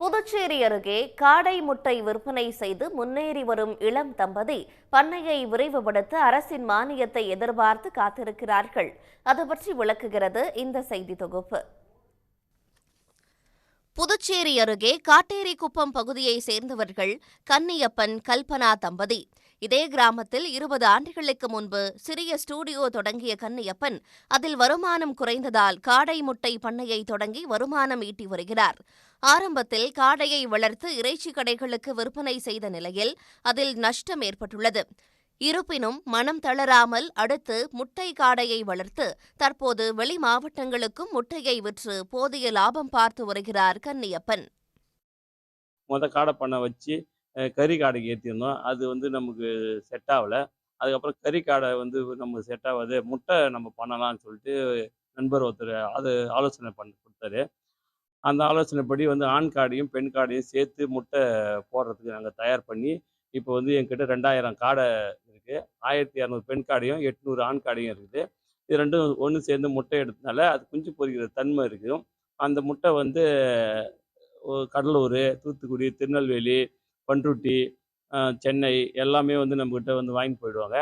புதுச்சேரி அருகே காடை முட்டை விற்பனை செய்து முன்னேறி வரும் இளம் தம்பதி பண்ணையை விரைவுபடுத்த அரசின் மானியத்தை எதிர்பார்த்து காத்திருக்கிறார்கள். அது பற்றி விளக்குகிறது இந்த செய்தி தொகுப்பு. புதுச்சேரி அருகே காட்டேரிக்குப்பம் பகுதியை சேர்ந்தவர்கள் கன்னியப்பன் கல்பனா தம்பதி. இதே கிராமத்தில் இருபது ஆண்டுகளுக்கு முன்பு சிறிய ஸ்டூடியோ தொடங்கிய கன்னியப்பன் அதில் வருமானம் குறைந்ததால் காடை முட்டை பண்ணையை தொடங்கி வருமானம் ஈட்டி வருகிறார். ஆரம்பத்தில் காடையை வளர்த்து இறைச்சி கடைகளுக்கு விற்பனை செய்த நிலையில் அதில் நஷ்டம் ஏற்பட்டுள்ளது. இருப்பினும் மனம் தளராமல் அடுத்து முட்டை காடையை வளர்த்து தற்போது வெளி மாவட்டங்களுக்கும் முட்டையை விற்று போதிய லாபம் பார்த்து வருகிறார் கன்னியப்பன். மொதல் காடை பண்ண வச்சு கறி காடைக்கு ஏற்றிருந்தோம் அது வந்து நமக்கு செட் ஆகலை. அதுக்கப்புறம் கறி காடை வந்து நமக்கு செட் ஆகாது. முட்டை நம்ம பண்ணலாம்னு சொல்லிட்டு நண்பர் ஒருத்தர் அது ஆலோசனை பண்ணி கொடுத்தாரு. அந்த ஆலோசனைப்படி வந்து ஆண் காடையும் பெண் காடையும் சேர்த்து முட்டை போடுறதுக்கு நாங்கள் தயார் பண்ணி இப்போ வந்து என்கிட்ட ரெண்டாயிரம் காடை இருக்குது ஆயிரத்தி இரநூறு பெண் காடையும் எட்நூறு ஆண் காடையும் இருக்குது. இது ரெண்டும் ஒன்று சேர்ந்து முட்டை எடுத்தனால அது குஞ்சு பொரிக்கிற தன்மை இருக்குது. அந்த முட்டை வந்து கடலூர் தூத்துக்குடி திருநெல்வேலி பண்ருட்டி சென்னை எல்லாமே வந்து நம்மக்கிட்ட வந்து வாங்கிட்டு போயிடுவாங்க.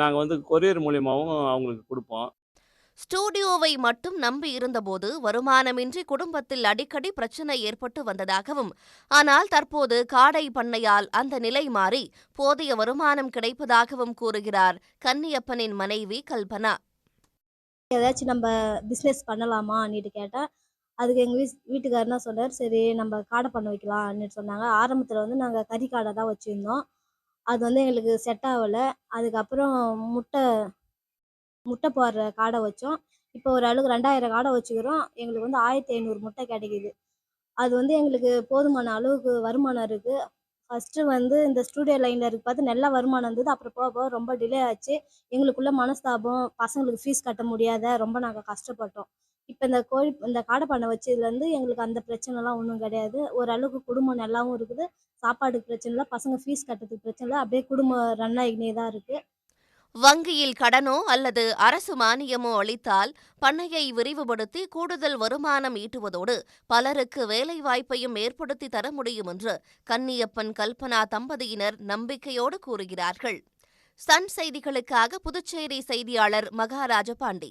நாங்கள் வந்து கொரியர் மூலியமாகவும் அவங்களுக்கு கொடுப்போம். ஸ்டூடியோவை மட்டும் நம்பி இருந்தபோது வருமானமின்றி குடும்பத்தில் அடிக்கடி பிரச்சனை ஏற்பட்டு வந்ததாகவும் ஆனால் தற்போது காடை பண்ணையால் அந்த நிலை மாறி போதிய வருமானம் கிடைப்பதாகவும் கூறுகிறார் கன்னியப்பனின் மனைவி கல்பனா. ஏதாச்சும் நம்ம பிஸ்னஸ் பண்ணலாமான்னுட்டு கேட்டேன் அதுக்கு எங்கள் வீஸ் வீட்டுக்காரர் என்ன சொன்னார்? சரி நம்ம காடை பண்ண வைக்கலாம்னு சொன்னாங்க. ஆரம்பத்தில் வந்து நாங்கள் கறி காடை தான் வச்சுருந்தோம். அது வந்து எங்களுக்கு செட் ஆகலை. அதுக்கப்புறம் முட்டை முட்டை போடுற காடை வச்சோம். இப்போ ஒரு அளவுக்கு ரெண்டாயிரம் காடை வச்சுக்கிறோம். எங்களுக்கு வந்து ஆயிரத்தி ஐநூறு முட்டை கிடைக்குது. அது வந்து எங்களுக்கு போதுமான அளவுக்கு வருமானம் இருக்குது ஃபஸ்ட்டு வந்து இந்த ஸ்டூடியோ லைனில் இருக்கு பார்த்து நல்லா வருமானம் இருந்தது. அப்புறம் போக போக ரொம்ப டிலே ஆச்சு. எங்களுக்குள்ள மனஸ்தாபம் பசங்களுக்கு ஃபீஸ் கட்ட முடியாத ரொம்ப நாங்கள் கஷ்டப்பட்டோம். இப்போ இந்த கோழி இந்த காடை பண்ணை வச்சதுலேருந்து எங்களுக்கு அந்த பிரச்சனைலாம் ஒன்றும் கிடையாது. ஓரளவுக்கு குடும்பம் நல்லாவும் இருக்குது. சாப்பாடுக்கு பிரச்சனை இல்லை பசங்க ஃபீஸ் கட்டுறதுக்கு பிரச்சனை இல்லை அப்படியே குடும்பம் ரன் ஆகினே தான் இருக்குது வங்கியில் கடனோ அல்லது அரசு மானியமோ அளித்தால் பண்ணையை விரிவுபடுத்தி கூடுதல் வருமானம் ஈட்டுவதோடு பலருக்கு வேலைவாய்ப்பையும் ஏற்படுத்தி தர முடியும் என்று கன்னியப்பன் கல்பனா தம்பதியினர் நம்பிக்கையோடு கூறுகிறார்கள். சன் செய்திகளுக்காக புதுச்சேரி செய்தியாளர் மகாராஜ பாண்டி